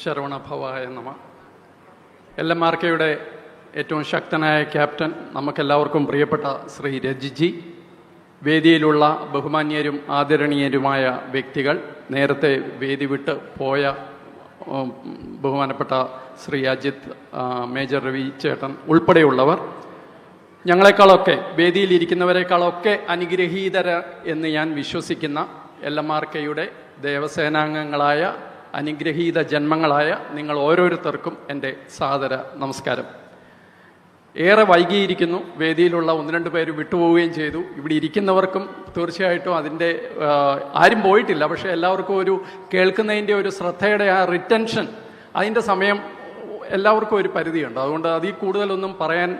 ശരവണഭവായ നമ L M R കെയുടെ ഏറ്റവും ശക്തനായ ക്യാപ്റ്റൻ നമുക്കെല്ലാവർക്കും പ്രിയപ്പെട്ട ശ്രീ രജിജി. വേദിയിലുള്ള ബഹുമാന്യരും ആദരണീയരുമായ വ്യക്തികൾ നേരത്തെ വേദി വിട്ട് പോയ ബഹുമാനപ്പെട്ട ശ്രീ അജിത് മേജർ രവി ചേട്ടൻ ഉൾപ്പെടെയുള്ളവർ ഞങ്ങളെക്കാളൊക്കെ വേദിയിലിരിക്കുന്നവരെക്കാളൊക്കെ അനുഗ്രഹീതര എന്ന് ഞാൻ വിശ്വസിക്കുന്ന എൽ എം ആർ കെയുടെ ദേവസേനാംഗങ്ങളായ അനുഗ്രഹീത ജന്മങ്ങളായ നിങ്ങൾ ഓരോരുത്തർക്കും എന്റെ സാദര നമസ്കാരം. ഏറെ വൈകിയിരിക്കുന്നു. വേദിയിലുള്ള ഒന്ന് രണ്ട് പേര് വിട്ടുപോവുകയും ചെയ്തു. ഇവിടെ ഇരിക്കുന്നവർക്കും തീർച്ചയായിട്ടും അതിന്റെ ആരും പോയിട്ടില്ല. പക്ഷേ എല്ലാവർക്കും ഒരു കേൾക്കുന്നതിന്റെ ഒരു ശ്രദ്ധയുടെ ആ റിറ്റൻഷൻ അതിന്റെ സമയം എല്ലാവർക്കും ഒരു പരിധിയുണ്ട്. അതുകൊണ്ട് അതിൽ കൂടുതലൊന്നും പറയാൻ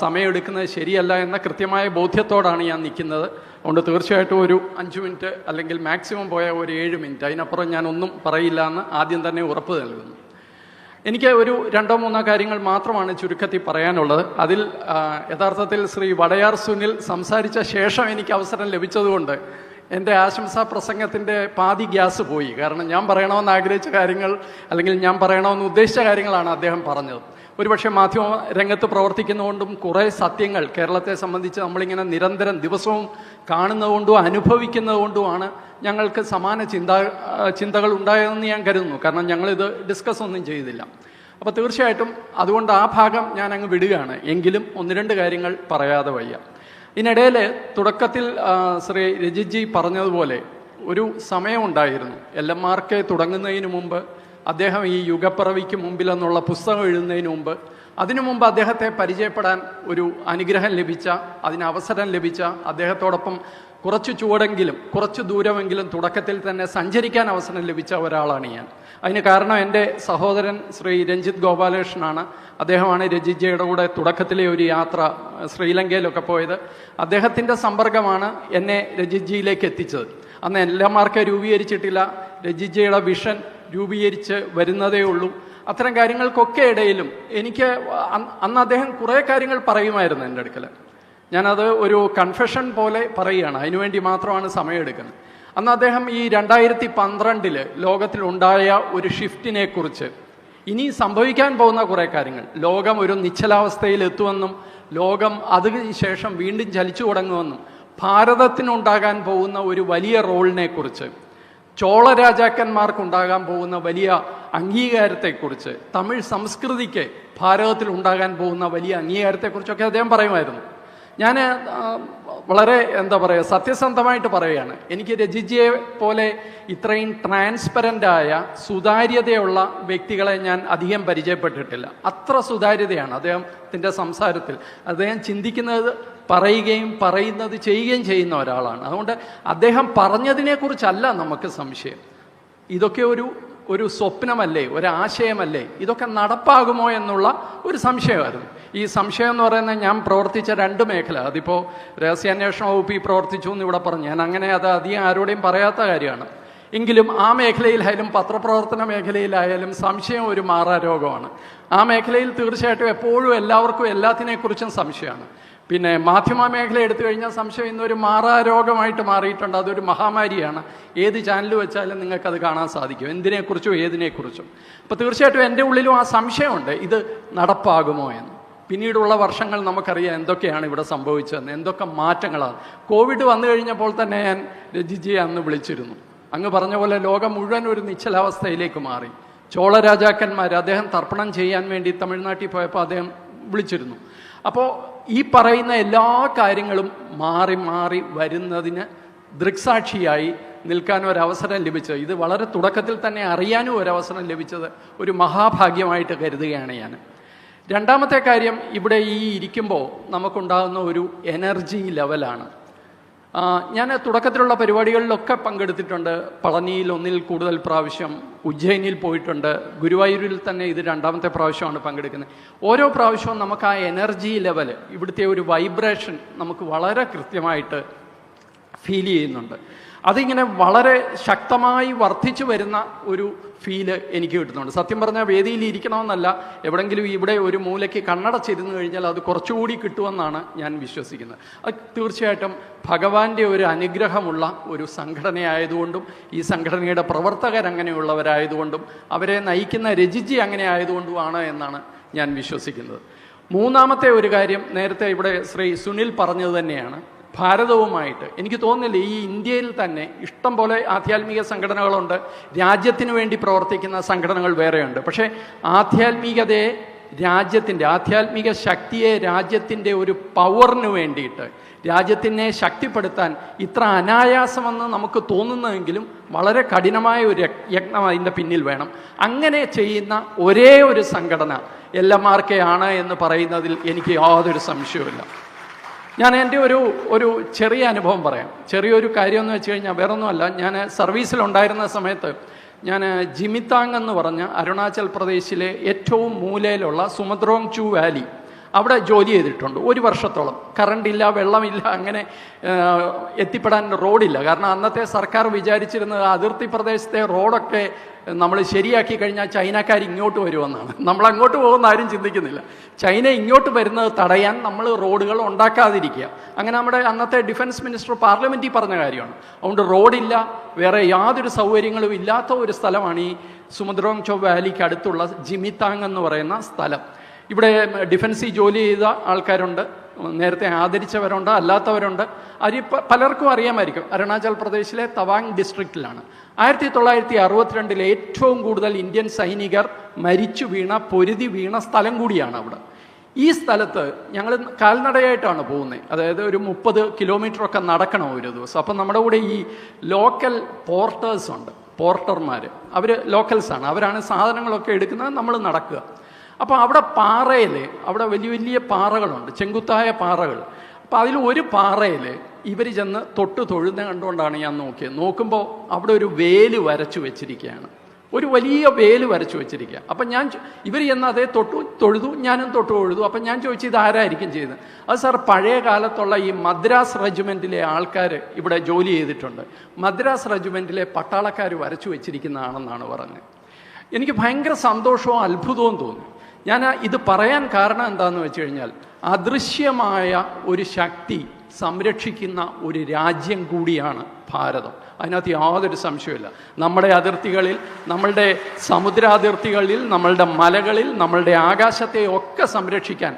സമയമെടുക്കുന്നത് ശരിയല്ല എന്ന കൃത്യമായ ബോധ്യത്തോടാണ് ഞാൻ നിൽക്കുന്നത്. അതുകൊണ്ട് തീർച്ചയായിട്ടും ഒരു അഞ്ച് മിനിറ്റ് അല്ലെങ്കിൽ മാക്സിമം പോയ ഒരു ഏഴ് മിനിറ്റ്. അതിനപ്പുറം ഞാൻ ഒന്നും പറയില്ല എന്ന് ആദ്യം തന്നെ ഉറപ്പ് നൽകുന്നു. എനിക്ക് ഒരു രണ്ടോ മൂന്നോ കാര്യങ്ങൾ മാത്രമാണ് ചുരുക്കത്തിൽ പറയാനുള്ളത്. അതിൽ യഥാർത്ഥത്തിൽ ശ്രീ വടയാർ സുനിൽ സംസാരിച്ച ശേഷം എനിക്ക് അവസരം ലഭിച്ചതുകൊണ്ട് എന്റെ ആശംസാ പ്രസംഗത്തിന്റെ പാതി ഗ്യാസ് പോയി. കാരണം ഞാൻ പറയണമെന്ന് ആഗ്രഹിച്ച കാര്യങ്ങൾ അല്ലെങ്കിൽ ഞാൻ പറയണമെന്ന് ഉദ്ദേശിച്ച കാര്യങ്ങളാണ് അദ്ദേഹം പറഞ്ഞത്. ഒരുപക്ഷെ മാധ്യമ രംഗത്ത് പ്രവർത്തിക്കുന്നതുകൊണ്ടും കുറേ സത്യങ്ങൾ കേരളത്തെ സംബന്ധിച്ച് നമ്മളിങ്ങനെ നിരന്തരം ദിവസവും കാണുന്നതുകൊണ്ടും അനുഭവിക്കുന്നതുകൊണ്ടുമാണ് ഞങ്ങൾക്ക് സമാന ചിന്ത ചിന്തകൾ ഉണ്ടായതെന്ന് ഞാൻ കരുതുന്നു. കാരണം ഞങ്ങളിത് ഡിസ്കസ് ഒന്നും ചെയ്തില്ല. അപ്പോൾ തീർച്ചയായിട്ടും അതുകൊണ്ട് ആ ഭാഗം ഞാൻ അങ്ങ് വിടുകയാണ്. എങ്കിലും ഒന്ന് രണ്ട് കാര്യങ്ങൾ പറയാതെ വയ്യ. ഇതിനിടയിൽ തുടക്കത്തിൽ ശ്രീ രജിജി പറഞ്ഞതുപോലെ ഒരു സമയമുണ്ടായിരുന്നു എൽ എം ആർ കെ തുടങ്ങുന്നതിന് മുമ്പ് അദ്ദേഹം ഈ യുഗപ്പിറവിക്ക് മുമ്പിൽ എന്നുള്ള പുസ്തകം എഴുതുന്നതിന് മുമ്പ് അതിനു മുമ്പ് അദ്ദേഹത്തെ പരിചയപ്പെടാൻ ഒരു അനുഗ്രഹം ലഭിച്ച അതിന് അവസരം ലഭിച്ച അദ്ദേഹത്തോടൊപ്പം കുറച്ച് ചുവടെങ്കിലും കുറച്ച് ദൂരമെങ്കിലും തുടക്കത്തിൽ തന്നെ സഞ്ചരിക്കാൻ അവസരം ലഭിച്ച ഒരാളാണ് ഞാൻ. അതിന് കാരണം എന്റെ സഹോദരൻ ശ്രീ രഞ്ജിത്ത് ഗോപാലകൃഷ്ണനാണ്. അദ്ദേഹമാണ് രജിജയുടെ കൂടെ തുടക്കത്തിലെ ഒരു യാത്ര ശ്രീലങ്കയിലൊക്കെ പോയത്. അദ്ദേഹത്തിന്റെ സമ്പർക്കമാണ് എന്നെ രജിജിയിലേക്ക് എത്തിച്ചത്. അന്ന് എല്ലാ എല്ലാമാർക്ക് രൂപീകരിച്ചിട്ടില്ല. രജിജയുടെ വിഷൻ രൂപീകരിച്ച് വരുന്നതേ ഉള്ളൂ. അത്തരം കാര്യങ്ങൾക്കൊക്കെ ഇടയിലും എനിക്ക് അന്ന് അദ്ദേഹം കുറേ കാര്യങ്ങൾ പറയുമായിരുന്നു എന്റെ അടുക്കൽ ഞാനത് ഒരു കൺഫെഷൻ പോലെ പറയുകയാണ്. അതിനുവേണ്ടി മാത്രമാണ് സമയമെടുക്കുന്നത്. അന്ന് അദ്ദേഹം ഈ രണ്ടായിരത്തി പന്ത്രണ്ടിൽ ലോകത്തിലുണ്ടായ ഒരു ഷിഫ്റ്റിനെ കുറിച്ച് ഇനി സംഭവിക്കാൻ പോകുന്ന കുറേ കാര്യങ്ങൾ. ലോകം ഒരു നിശ്ചലാവസ്ഥയിൽ എത്തുമെന്നും ലോകം അതിന് ശേഷം വീണ്ടും ചലിച്ചു തുടങ്ങുമെന്നും ഭാരതത്തിനുണ്ടാകാൻ പോകുന്ന ഒരു വലിയ റോളിനെ കുറിച്ച് ചോള രാജാക്കന്മാർക്കുണ്ടാകാൻ പോകുന്ന വലിയ അംഗീകാരത്തെക്കുറിച്ച് തമിഴ് സംസ്കൃതിക്ക് ഭാരതത്തിൽ ഉണ്ടാകാൻ പോകുന്ന വലിയ അംഗീകാരത്തെക്കുറിച്ചൊക്കെ അദ്ദേഹം പറയുമായിരുന്നു. ഞാൻ വളരെ എന്താ പറയുക സത്യസന്ധമായിട്ട് പറയുകയാണ്. എനിക്ക് രജിജിയെ പോലെ ഇത്രയും ട്രാൻസ്പെറന്റ് ആയ സുതാര്യതയുള്ള വ്യക്തികളെ ഞാൻ അധികം പരിചയപ്പെട്ടിട്ടില്ല. അത്ര സുതാര്യതയാണ് അദ്ദേഹത്തിന്റെ സംസാരത്തിൽ. അദ്ദേഹം ചിന്തിക്കുന്നത് പറയുകയും പറയുന്നത് ചെയ്യുകയും ചെയ്യുന്ന ഒരാളാണ്. അതുകൊണ്ട് അദ്ദേഹം പറഞ്ഞതിനെക്കുറിച്ചല്ല നമുക്ക് സംശയം. ഇതൊക്കെ ഒരു ഒരു സ്വപ്നമല്ലേ ഒരാശയമല്ലേ? ഇതൊക്കെ നടപ്പാകുമോ എന്നുള്ള ഒരു സംശയമായിരുന്നു. ഈ സംശയം എന്ന് പറയുന്നത് ഞാൻ പ്രവർത്തിച്ച രണ്ട് മേഖല. അതിപ്പോൾ രഹസ്യാന്വേഷണ വകുപ്പിൽ പ്രവർത്തിച്ചു എന്ന് ഇവിടെ പറഞ്ഞു. ഞാൻ അങ്ങനെ അത് അധികം ആരോടെയും പറയാത്ത കാര്യമാണ്. എങ്കിലും ആ മേഖലയിലായാലും പത്രപ്രവർത്തന മേഖലയിലായാലും സംശയം ഒരു മാറാരോഗമാണ്. ആ മേഖലയിൽ തീർച്ചയായിട്ടും എപ്പോഴും എല്ലാവർക്കും എല്ലാത്തിനെക്കുറിച്ചും സംശയമാണ്. പിന്നെ മാധ്യമ മേഖല എടുത്തു കഴിഞ്ഞാൽ സംശയം ഇന്നൊരു മാറാ രോഗമായിട്ട് മാറിയിട്ടുണ്ട്. അതൊരു മഹാമാരിയാണ്. ഏത് ചാനൽ വെച്ചാലും നിങ്ങൾക്കത് കാണാൻ സാധിക്കും. എന്തിനെക്കുറിച്ചും ഏതിനെക്കുറിച്ചും. അപ്പോൾ തീർച്ചയായിട്ടും എന്റെ ഉള്ളിലും ആ സംശയമുണ്ട്. ഇത് നടപ്പാകുമോ എന്ന്. പിന്നീടുള്ള വർഷങ്ങൾ നമുക്കറിയാം എന്തൊക്കെയാണ് ഇവിടെ സംഭവിച്ചതെന്ന്. എന്തൊക്കെ മാറ്റങ്ങളാണ്. കോവിഡ് വന്നു കഴിഞ്ഞപ്പോൾ തന്നെ ഞാൻ രജിജിയെ അന്ന് വിളിച്ചിരുന്നു. അങ്ങ് പറഞ്ഞ പോലെ ലോകം മുഴുവൻ ഒരു നിശ്ചലാവസ്ഥയിലേക്ക് മാറി. ചോള രാജാക്കന്മാർ അദ്ദേഹം തർപ്പണം ചെയ്യാൻ വേണ്ടി തമിഴ്നാട്ടിൽ പോയപ്പോൾ അദ്ദേഹം വിളിച്ചിരുന്നു. അപ്പോൾ ഈ പറയുന്ന എല്ലാ കാര്യങ്ങളും മാറി മാറി വരുന്നതിന് ദൃക്സാക്ഷിയായി നിൽക്കാൻ ഒരവസരം ലഭിച്ചത്. ഇത് വളരെ തുടക്കത്തിൽ തന്നെ അറിയാനും ഒരവസരം ലഭിച്ചത് ഒരു മഹാഭാഗ്യമായിട്ട് കരുതുകയാണ് ഞാൻ. രണ്ടാമത്തെ കാര്യം ഇവിടെ ഈ ഇരിക്കുമ്പോൾ നമുക്കുണ്ടാകുന്ന ഒരു എനർജി ലെവലാണ്. ഞാൻ തുടക്കത്തിലുള്ള പരിപാടികളിലൊക്കെ പങ്കെടുത്തിട്ടുണ്ട്. പളനിയിൽ ഒന്നിൽ കൂടുതൽ പ്രാവശ്യം ഉജ്ജയിനിൽ പോയിട്ടുണ്ട്. ഗുരുവായൂരിൽ തന്നെ ഇത് രണ്ടാമത്തെ പ്രാവശ്യമാണ് പങ്കെടുക്കുന്നത്. ഓരോ പ്രാവശ്യവും നമുക്ക് ആ എനർജി ലെവൽ ഇവിടുത്തെ ഒരു വൈബ്രേഷൻ നമുക്ക് വളരെ കൃത്യമായിട്ട് ഫീൽ ചെയ്യുന്നുണ്ട്. അതിങ്ങനെ വളരെ ശക്തമായി വർദ്ധിച്ചു വരുന്ന ഒരു ഫീൽ എനിക്ക് കിട്ടുന്നുണ്ട്. സത്യം പറഞ്ഞാൽ വേദിയിൽ ഇരിക്കണമെന്നല്ല. എവിടെങ്കിലും ഇവിടെ ഒരു മൂലയ്ക്ക് കണ്ണടച്ചിരുന്നു കഴിഞ്ഞാൽ അത് കുറച്ചുകൂടി കിട്ടുമെന്നാണ് ഞാൻ വിശ്വസിക്കുന്നത്. അത് തീർച്ചയായിട്ടും ഭഗവാന്റെ ഒരു അനുഗ്രഹമുള്ള ഒരു സംഘടനയായതുകൊണ്ടും ഈ സംഘടനയുടെ പ്രവർത്തകർ അങ്ങനെയുള്ളവരായതുകൊണ്ടും അവരെ നയിക്കുന്ന രജിജി അങ്ങനെ ആയതുകൊണ്ടുമാണ് എന്നാണ് ഞാൻ വിശ്വസിക്കുന്നത്. മൂന്നാമത്തെ ഒരു കാര്യം നേരത്തെ ഇവിടെ ശ്രീ സുനിൽ പറഞ്ഞത് തന്നെയാണ്. ഭാരതവുമായിട്ട് എനിക്ക് തോന്നുന്നില്ല ഈ ഇന്ത്യയിൽ തന്നെ ഇഷ്ടം പോലെ ആധ്യാത്മിക സംഘടനകളുണ്ട്. രാജ്യത്തിന് വേണ്ടി പ്രവർത്തിക്കുന്ന സംഘടനകൾ വേറെയുണ്ട്. പക്ഷേ ആധ്യാത്മികതയെ രാജ്യത്തിന്റെ ആധ്യാത്മിക ശക്തിയെ രാജ്യത്തിന്റെ ഒരു പവറിന് വേണ്ടിയിട്ട് രാജ്യത്തിനെ ശക്തിപ്പെടുത്താൻ ഇത്ര അനായാസമെന്ന് നമുക്ക് തോന്നുന്നതെങ്കിലും വളരെ കഠിനമായ ഒരു യജ്ഞ- അതിന്റെ പിന്നിൽ വേണം. അങ്ങനെ ചെയ്യുന്ന ഒരേ ഒരു സംഘടന എൽ ആണ് എന്ന് പറയുന്നതിൽ എനിക്ക് യാതൊരു സംശയവുമില്ല. ഞാൻ എന്റെ ഒരു ഒരു ചെറിയ അനുഭവം പറയാം. ചെറിയൊരു കാര്യം എന്ന് വെച്ച് കഴിഞ്ഞാൽ വേറൊന്നുമല്ല. ഞാൻ സർവീസിലുണ്ടായിരുന്ന സമയത്ത് ഞാൻ ജിമിത്താങ് എന്ന് പറഞ്ഞ അരുണാചൽ പ്രദേശിലെ ഏറ്റവും മൂലയിലുള്ള സുമദ്രോങ് ചു വാലി അവിടെ ജോലി ചെയ്തിട്ടുണ്ട്. ഒരു വർഷത്തോളം. കറണ്ടില്ല വെള്ളമില്ല അങ്ങനെ എത്തിപ്പെടാൻ റോഡില്ല. കാരണം അന്നത്തെ സർക്കാർ വിചാരിച്ചിരുന്നത് അതിർത്തി പ്രദേശത്തെ റോഡൊക്കെ നമ്മൾ ശരിയാക്കി കഴിഞ്ഞാൽ ചൈനക്കാർ ഇങ്ങോട്ട് വരുമെന്നാണ്. നമ്മൾ അങ്ങോട്ട് പോകുന്ന ആരും ചിന്തിക്കുന്നില്ല. ചൈന ഇങ്ങോട്ട് വരുന്നത് തടയാൻ നമ്മൾ റോഡുകൾ ഉണ്ടാക്കാതിരിക്കുക. അങ്ങനെ നമ്മുടെ അന്നത്തെ ഡിഫൻസ് മിനിസ്റ്റർ പാർലമെന്റിൽ പറഞ്ഞ കാര്യമാണ്. അതുകൊണ്ട് റോഡില്ല വേറെ യാതൊരു സൗകര്യങ്ങളും ഇല്ലാത്ത ഒരു സ്ഥലമാണ് ഈ സുമുദ്രോങ് ചോ വാലിക്ക് അടുത്തുള്ള ജിമിത്താങ് എന്ന് പറയുന്ന സ്ഥലം. ഇവിടെ ഡിഫൻസിൽ ജോലി ചെയ്ത ആൾക്കാരുണ്ട്. നേരത്തെ ആദരിച്ചവരുണ്ട് അല്ലാത്തവരുണ്ട്. അത് പലർക്കും അറിയാമായിരിക്കും. അരുണാചൽ പ്രദേശിലെ തവാങ് ഡിസ്ട്രിക്റ്റിലാണ്. ആയിരത്തി തൊള്ളായിരത്തി അറുപത്തിരണ്ടിലെ ഏറ്റവും കൂടുതൽ ഇന്ത്യൻ സൈനികർ മരിച്ചു വീണ പൊരുതി വീണ സ്ഥലം കൂടിയാണ് അവിടെ. ഈ സ്ഥലത്ത് ഞങ്ങൾ കാൽനടയായിട്ടാണ് പോകുന്നത്. അതായത് ഒരു മുപ്പത് കിലോമീറ്ററൊക്കെ നടക്കണം ഒരു ദിവസം. അപ്പം നമ്മുടെ കൂടെ ഈ ലോക്കൽ പോർട്ടേഴ്സ് ഉണ്ട് പോർട്ടർമാർ അവർ ലോക്കൽസാണ്. അവരാണ് സാധനങ്ങളൊക്കെ എടുക്കുന്നത് നമ്മൾ നടക്കുക. അപ്പോൾ അവിടെ പാറയിൽ അവിടെ വലിയ വലിയ പാറകളുണ്ട് ചെങ്കുത്തായ പാറകൾ. അപ്പോൾ അതിൽ ഒരു പാറയിൽ ഇവർ ചെന്ന് തൊട്ട് തൊഴുന്ന കണ്ടുകൊണ്ടാണ് ഞാൻ നോക്കിയത്. നോക്കുമ്പോൾ അവിടെ ഒരു വേൽ വരച്ചു വെച്ചിരിക്കുകയാണ്. ഒരു വലിയ വേൽ വരച്ചു വെച്ചിരിക്കുക. അപ്പം ഞാൻ ഇവർ ചെന്ന് അതേ തൊട്ടു തൊഴുതു ഞാനും തൊട്ടു തൊഴുതു. അപ്പം ഞാൻ ചോദിച്ചു ഇത് ആരായിരിക്കും ചെയ്യുന്നത്? അത് സാർ പഴയ കാലത്തുള്ള ഈ മദ്രാസ് റെജിമെന്റിലെ ആൾക്കാർ ഇവിടെ ജോലി ചെയ്തിട്ടുണ്ട്. മദ്രാസ് റെജിമെന്റിലെ പട്ടാളക്കാർ വരച്ചു വെച്ചിരിക്കുന്നതാണെന്നാണ് പറഞ്ഞത്. എനിക്ക് ഭയങ്കര സന്തോഷവും അത്ഭുതവും തോന്നി. ഞാൻ ഇത് പറയാൻ കാരണം എന്താണെന്ന് വെച്ച് കഴിഞ്ഞാൽ അദൃശ്യമായ ഒരു ശക്തി സംരക്ഷിക്കുന്ന ഒരു രാജ്യം കൂടിയാണ് ഭാരതം. അതിനകത്ത് യാതൊരു സംശയമില്ല നമ്മുടെ അതിർത്തികളിൽ നമ്മളുടെ സമുദ്രാതിർത്തികളിൽ നമ്മളുടെ മലകളിൽ നമ്മളുടെ ആകാശത്തെ ഒക്കെ സംരക്ഷിക്കാൻ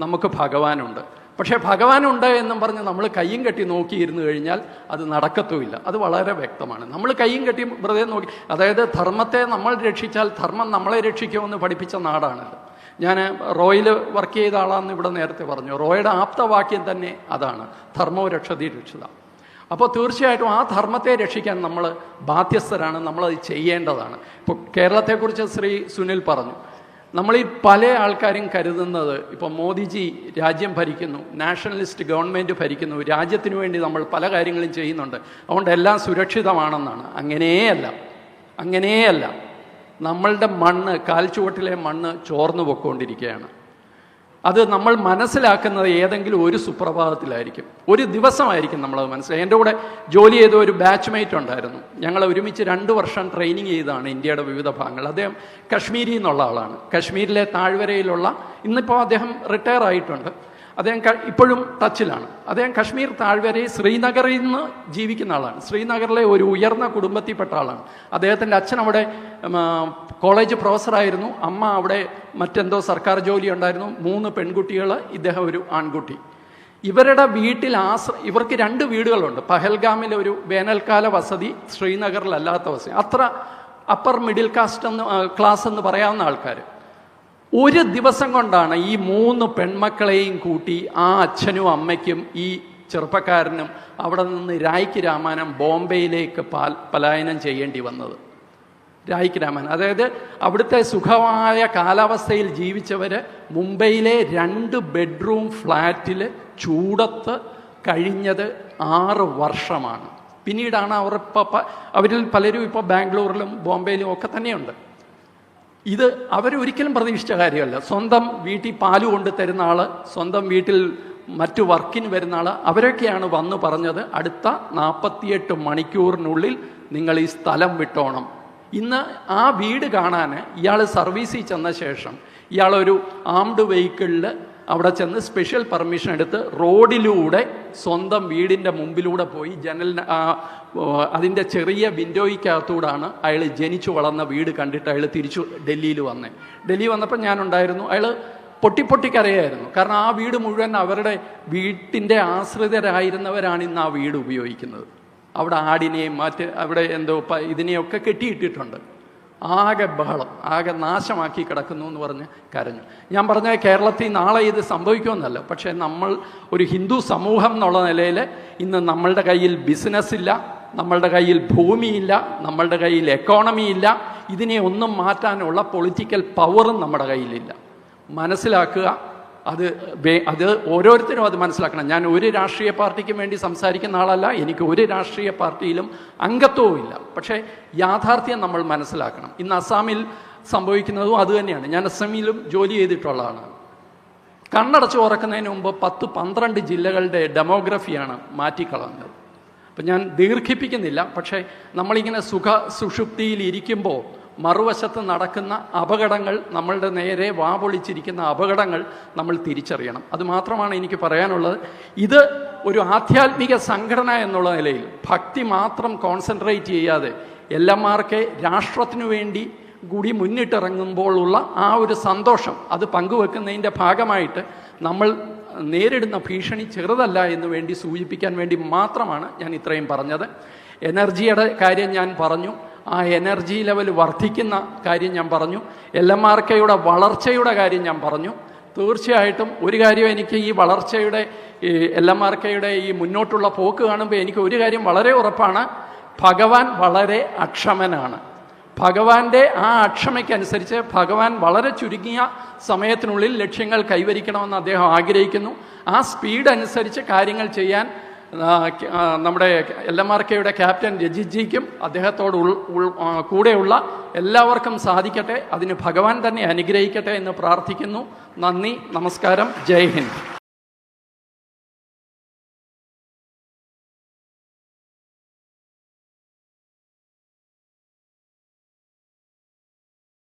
നമുക്ക് ഭഗവാനുണ്ട്. പക്ഷേ ഭഗവാനുണ്ട് എന്നും പറഞ്ഞ് നമ്മൾ കയ്യും കെട്ടി നോക്കിയിരുന്നു കഴിഞ്ഞാൽ അത് നടക്കത്തുമില്ല. അത് വളരെ വ്യക്തമാണ്. നമ്മൾ കയ്യും കെട്ടി വെറുതെ നോക്കി അതായത് ധർമ്മത്തെ നമ്മൾ രക്ഷിച്ചാൽ ധർമ്മം നമ്മളെ രക്ഷിക്കുമെന്ന് പഠിപ്പിച്ച നാടാണിത്. ഞാൻ റോയിൽ വർക്ക് ചെയ്ത ആളാണെന്ന് ഇവിടെ നേരത്തെ പറഞ്ഞു. റോയുടെ ആപ്തവാക്യം തന്നെ അതാണ്. ധർമ്മവും രക്ഷതി രക്ഷിത. അപ്പോൾ തീർച്ചയായിട്ടും ആ ധർമ്മത്തെ രക്ഷിക്കാൻ നമ്മൾ ബാധ്യസ്ഥരാണ്. നമ്മളത് ചെയ്യേണ്ടതാണ്. ഇപ്പോൾ കേരളത്തെക്കുറിച്ച് ശ്രീ സുനിൽ പറഞ്ഞു. നമ്മളീ പല ആൾക്കാരും കരുതുന്നത് ഇപ്പോൾ മോദിജി രാജ്യം ഭരിക്കുന്നു നാഷണലിസ്റ്റ് ഗവൺമെന്റ് ഭരിക്കുന്നു രാജ്യത്തിന് വേണ്ടി നമ്മൾ പല കാര്യങ്ങളും ചെയ്യുന്നുണ്ട്. അതുകൊണ്ട് എല്ലാം സുരക്ഷിതമാണെന്നാണ്. അങ്ങനെയല്ല. അങ്ങനെയല്ല. നമ്മളുടെ മണ്ണ് കാൽച്ചുവട്ടിലെ മണ്ണ് ചോർന്നു പൊക്കോണ്ടിരിക്കുകയാണ്. അത് നമ്മൾ മനസ്സിലാക്കുന്നത് ഏതെങ്കിലും ഒരു സുപ്രഭാതത്തിലായിരിക്കും. ഒരു ദിവസമായിരിക്കും നമ്മളത് മനസ്സിലായി എന്റെ കൂടെ ജോലി ചെയ്ത ഒരു ബാച്ച്മേറ്റ് ഉണ്ടായിരുന്നു. ഞങ്ങൾ ഒരുമിച്ച് രണ്ട് വർഷം ട്രെയിനിങ് ചെയ്താണ് ഇന്ത്യയുടെ വിവിധ ഭാഗങ്ങൾ. അദ്ദേഹം കശ്മീരിൽ നിന്നുള്ള ആളാണ്. കശ്മീരിലെ താഴ്വരയിലുള്ള ഇന്നിപ്പോൾ അദ്ദേഹം റിട്ടയർ ആയിട്ടുണ്ട് അദ്ദേഹം ഇപ്പോഴും ടച്ചിലാണ്. അദ്ദേഹം കശ്മീർ താഴ്വരയിൽ ശ്രീനഗറിൽ നിന്ന് ജീവിക്കുന്ന ആളാണ്. ശ്രീനഗറിലെ ഒരു ഉയർന്ന കുടുംബത്തിൽപ്പെട്ട ആളാണ്. അദ്ദേഹത്തിന്റെ അച്ഛൻ അവിടെ കോളേജ് പ്രൊഫസറായിരുന്നു അമ്മ അവിടെ മറ്റെന്തോ സർക്കാർ ജോലി ഉണ്ടായിരുന്നു. മൂന്ന് പെൺകുട്ടികൾ ഇദ്ദേഹം ഒരു ആൺകുട്ടി. ഇവരുടെ വീട്ടിൽ ആശ്ര ഇവർക്ക് രണ്ട് വീടുകളുണ്ട്. പഹൽഗാമിലെ ഒരു വേനൽക്കാല വസതി ശ്രീനഗറിലല്ലാത്ത വസതി. അത്ര അപ്പർ മിഡിൽ കാസ്റ്റ് എന്ന് ക്ലാസ് എന്ന് പറയാവുന്ന ആൾക്കാർ ഒരു ദിവസം കൊണ്ടാണ് ഈ മൂന്ന് പെൺമക്കളെയും കൂട്ടി ആ അച്ഛനും അമ്മയ്ക്കും ഈ ചെറുപ്പക്കാരനും അവിടെ നിന്ന് രായ്ക്ക് രാമാനം ബോംബെയിലേക്ക് പാൽ പലായനം ചെയ്യേണ്ടി വന്നത്. രായ്ക്ക് രാമൻ അതായത് അവിടുത്തെ സുഖമായ കാലാവസ്ഥയിൽ ജീവിച്ചവർ മുംബൈയിലെ രണ്ട് ബെഡ്റൂം ഫ്ലാറ്റിൽ ചൂടത്ത് കഴിഞ്ഞത് ആറ് വർഷമാണ്. പിന്നീടാണ് അവർ ഇപ്പം അവരിൽ പലരും ഇപ്പോൾ ബാംഗ്ലൂരിലും ബോംബെയിലും ഒക്കെ തന്നെയുണ്ട്. ഇത് അവരൊരിക്കലും പ്രതീക്ഷിച്ച കാര്യമല്ല. സ്വന്തം വീട്ടിൽ പാൽ കൊണ്ട് തരുന്ന ആൾ സ്വന്തം വീട്ടിൽ മറ്റു വർക്കിന് വരുന്ന ആൾ അവരൊക്കെയാണ് വന്നു പറഞ്ഞത് അടുത്ത നാൽപ്പത്തിയെട്ട് മണിക്കൂറിനുള്ളിൽ നിങ്ങൾ ഈ സ്ഥലം വിട്ടോണം. ഇന്ന് ആ വീട് കാണാൻ ഇയാൾ സർവീസിൽ ചെന്ന ശേഷം ഇയാളൊരു ആംഡ് വെഹിക്കിളിൽ അവിടെ ചെന്ന് സ്പെഷ്യൽ പെർമിഷൻ എടുത്ത് റോഡിലൂടെ സ്വന്തം വീടിന്റെ മുമ്പിലൂടെ പോയി ജനൽ അതിന്റെ ചെറിയ വിൻഡോയ്ക്കകത്തൂടാണ് അയാൾ ജനിച്ചു വളർന്ന വീട് കണ്ടിട്ട് അയാൾ തിരിച്ചു ഡൽഹിയിൽ വന്നേ. ഡൽഹി വന്നപ്പോൾ ഞാനുണ്ടായിരുന്നു. അയാൾ പൊട്ടി പൊട്ടിക്കരയായിരുന്നു കാരണം ആ വീട് മുഴുവൻ അവരുടെ വീട്ടിന്റെ ആശ്രിതരായിരുന്നവരാണ് ഇന്ന് ആ വീട് ഉപയോഗിക്കുന്നത്. അവിടെ ആടിനെയും മറ്റ് അവിടെ എന്തോ ഇതിനെയൊക്കെ കെട്ടിയിട്ടിട്ടുണ്ട്. ആകെ ബഹളം ആകെ നാശമാക്കി കിടക്കുന്നു എന്ന് പറഞ്ഞ് കരഞ്ഞു. ഞാൻ പറഞ്ഞ കേരളത്തിൽ നാളെ ഇത് സംഭവിക്കുമെന്നല്ല പക്ഷേ നമ്മൾ ഒരു ഹിന്ദു സമൂഹം എന്നുള്ള നിലയിൽ ഇന്ന് നമ്മളുടെ കയ്യിൽ ബിസിനസ് ഇല്ല നമ്മളുടെ കയ്യിൽ ഭൂമിയില്ല നമ്മളുടെ കയ്യിൽ എക്കോണമി ഇല്ല ഇതിനെ ഒന്നും മാറ്റാനുള്ള പൊളിറ്റിക്കൽ പവറും നമ്മുടെ കയ്യിലില്ല. മനസ്സിലാക്കുക അത് അത് ഓരോരുത്തരും അത് മനസ്സിലാക്കണം. ഞാൻ ഒരു രാഷ്ട്രീയ പാർട്ടിക്കും വേണ്ടി സംസാരിക്കുന്ന ആളല്ല. എനിക്ക് ഒരു രാഷ്ട്രീയ പാർട്ടിയിലും അംഗത്വവും ഇല്ല. പക്ഷേ യാഥാർത്ഥ്യം നമ്മൾ മനസ്സിലാക്കണം. ഇന്ന് അസാമിൽ സംഭവിക്കുന്നതും അതുതന്നെയാണ് ഞാൻ അസമിലും ജോലി ചെയ്തിട്ടുള്ള ആളാണ്. കണ്ണടച്ച് ഉറക്കുന്നതിന് മുമ്പ് പത്ത് പന്ത്രണ്ട് ജില്ലകളുടെ ഡെമോഗ്രഫിയാണ് മാറ്റിക്കളഞ്ഞത്. അപ്പം ഞാൻ ദീർഘിപ്പിക്കുന്നില്ല. പക്ഷേ നമ്മളിങ്ങനെ സുഖ സുഷുപ്തിയിൽ ഇരിക്കുമ്പോൾ മറുവശത്ത് നടക്കുന്ന അപകടങ്ങൾ നമ്മളുടെ നേരെ വാപൊളിച്ചിരിക്കുന്ന അപകടങ്ങൾ നമ്മൾ തിരിച്ചറിയണം. അതുമാത്രമാണ് എനിക്ക് പറയാനുള്ളത്. ഇത് ഒരു ആധ്യാത്മിക സംഘടന എന്നുള്ള നിലയിൽ ഭക്തി മാത്രം കോൺസെൻട്രേറ്റ് ചെയ്യാതെ എല്ലാമാർക്ക് രാഷ്ട്രത്തിനു വേണ്ടി കൂടി മുന്നിട്ടിറങ്ങുമ്പോഴുള്ള ആ ഒരു സന്തോഷം അത് പങ്കുവെക്കുന്നതിന്റെ ഭാഗമായിട്ട് നമ്മൾ നേരിടുന്ന ഭീഷണി ചെറുതല്ല എന്ന് വേണ്ടി സൂചിപ്പിക്കാൻ വേണ്ടി മാത്രമാണ് ഞാൻ ഇത്രയും പറഞ്ഞത്. എനർജിയുടെ കാര്യം ഞാൻ പറഞ്ഞു. ആ എനർജി ലെവൽ വർദ്ധിക്കുന്ന കാര്യം ഞാൻ പറഞ്ഞു. എൽ എം ആർ കെയുടെ വളർച്ചയുടെ കാര്യം ഞാൻ പറഞ്ഞു. തീർച്ചയായിട്ടും ഒരു കാര്യം എനിക്ക് ഈ വളർച്ചയുടെ എൽ എം ആർ കെയുടെ ഈ മുന്നോട്ടുള്ള പോക്ക് കാണുമ്പോൾ എനിക്ക് ഒരു കാര്യം വളരെ ഉറപ്പാണ്. ഭഗവാൻ വളരെ അക്ഷമനാണ്. ഭഗവാന്റെ ആ അക്ഷമയ്ക്കനുസരിച്ച് ഭഗവാൻ വളരെ ചുരുങ്ങിയ സമയത്തിനുള്ളിൽ ലക്ഷ്യങ്ങൾ കൈവരിക്കണമെന്ന് അദ്ദേഹം ആഗ്രഹിക്കുന്നു. ആ സ്പീഡ് അനുസരിച്ച് കാര്യങ്ങൾ ചെയ്യാൻ നമ്മുടെ എൽ എം ആർ കെയുടെ ക്യാപ്റ്റൻ രജിജിക്കും അദ്ദേഹത്തോട് ഉൾ ഉൾ- കൂടെയുള്ള എല്ലാവർക്കും സാധിക്കട്ടെ. അതിന് ഭഗവാൻ തന്നെ അനുഗ്രഹിക്കട്ടെ എന്ന് പ്രാർത്ഥിക്കുന്നു. നന്ദി നമസ്കാരം. ജയ് ഹിന്ദ്.